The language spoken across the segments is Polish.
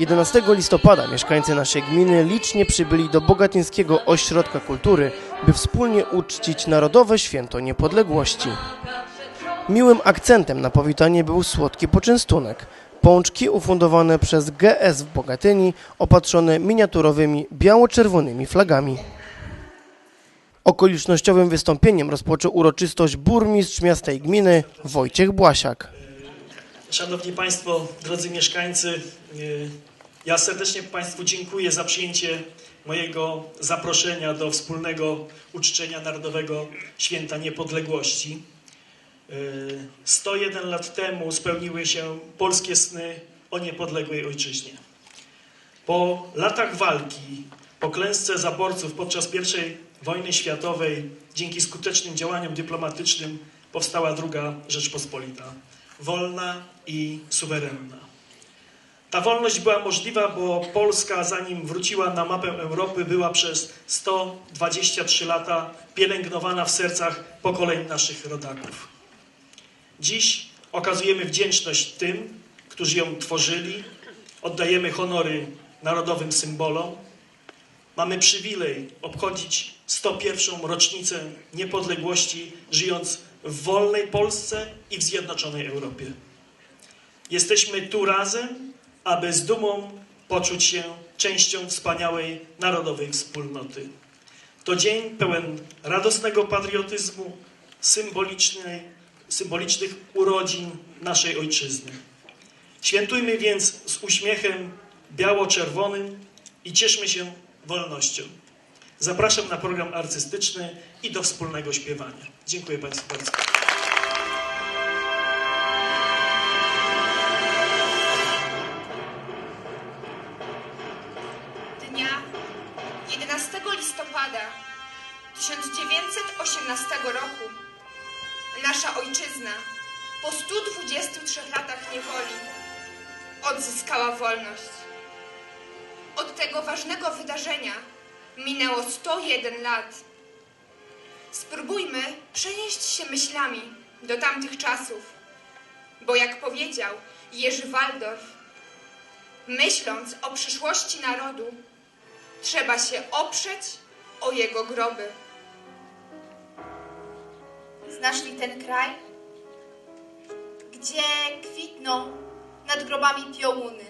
11 listopada mieszkańcy naszej gminy licznie przybyli do Bogatyńskiego Ośrodka Kultury, by wspólnie uczcić Narodowe Święto Niepodległości. Miłym akcentem na powitanie był słodki poczęstunek. Pączki ufundowane przez GS w Bogatyni, opatrzone miniaturowymi biało-czerwonymi flagami. Okolicznościowym wystąpieniem rozpoczął uroczystość burmistrz miasta i gminy Wojciech Błasiak. Szanowni Państwo, drodzy mieszkańcy, y, ja serdecznie Państwu dziękuję za przyjęcie mojego zaproszenia do wspólnego uczczenia Narodowego Święta Niepodległości. Y, 101 lat temu spełniły się polskie sny o niepodległej ojczyźnie. Po latach walki, po klęsce zaborców podczas I wojny światowej, dzięki skutecznym działaniom dyplomatycznym powstała druga Rzeczpospolita. Wolna i suwerenna. Ta wolność była możliwa, bo Polska, zanim wróciła na mapę Europy, była przez 123 lata pielęgnowana w sercach pokoleń naszych rodaków. Dziś okazujemy wdzięczność tym, którzy ją tworzyli, oddajemy honory narodowym symbolom. Mamy przywilej obchodzić 101. rocznicę niepodległości, żyjąc w wolnej Polsce i w zjednoczonej Europie. Jesteśmy tu razem, aby z dumą poczuć się częścią wspaniałej narodowej wspólnoty. To dzień pełen radosnego patriotyzmu, symbolicznych urodzin naszej ojczyzny. Świętujmy więc z uśmiechem biało-czerwonym i cieszmy się wolnością. Zapraszam na program artystyczny i do wspólnego śpiewania. Dziękuję Państwu bardzo. Roku nasza ojczyzna po 123 latach niewoli odzyskała wolność. Od tego ważnego wydarzenia minęło 101 lat. Spróbujmy przenieść się myślami do tamtych czasów, bo jak powiedział Jerzy Waldorf, myśląc o przyszłości narodu, trzeba się oprzeć o jego groby. Znasz ten kraj? Gdzie kwitną nad grobami piołuny?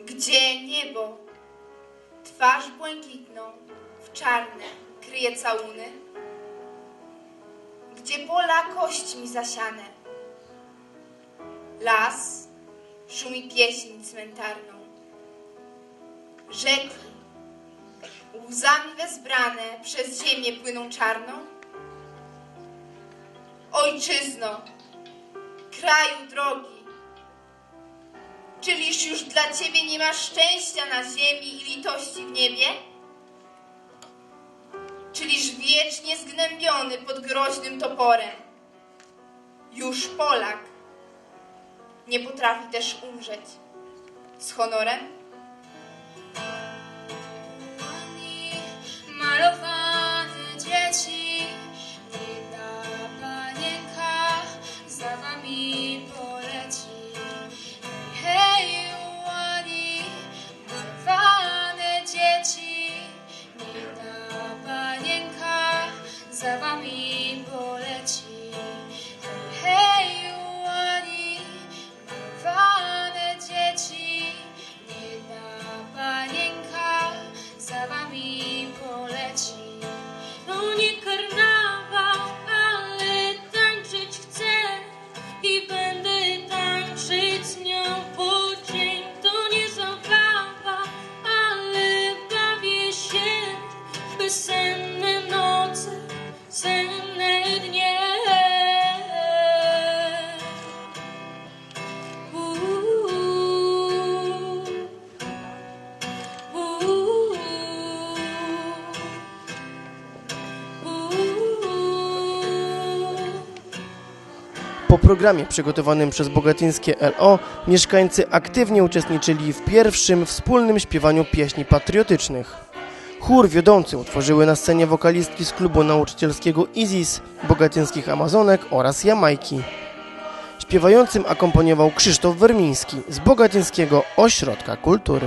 Gdzie niebo, twarz błękitną w czarne kryje całuny? Gdzie pola kośćmi zasiane? Las szumi pieśń cmentarną. Rzeki łzami wezbrane przez ziemię płyną czarną? Ojczyzno, kraju drogi, czyliż już dla Ciebie nie ma szczęścia na ziemi i litości w niebie? Czyliż wiecznie zgnębiony pod groźnym toporem? Już Polak nie potrafi też umrzeć z honorem? Malowane za wami poleci. Po programie przygotowanym przez Bogatyńskie LO mieszkańcy aktywnie uczestniczyli w pierwszym wspólnym śpiewaniu pieśni patriotycznych. Chór wiodący utworzyły na scenie wokalistki z klubu nauczycielskiego ISIS, bogatyńskich Amazonek oraz Jamajki. Śpiewającym akompaniował Krzysztof Wermiński z Bogatyńskiego Ośrodka Kultury.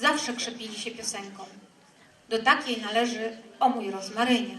zawsze krzepili się piosenką. Do takiej należy O mój rozmarynie.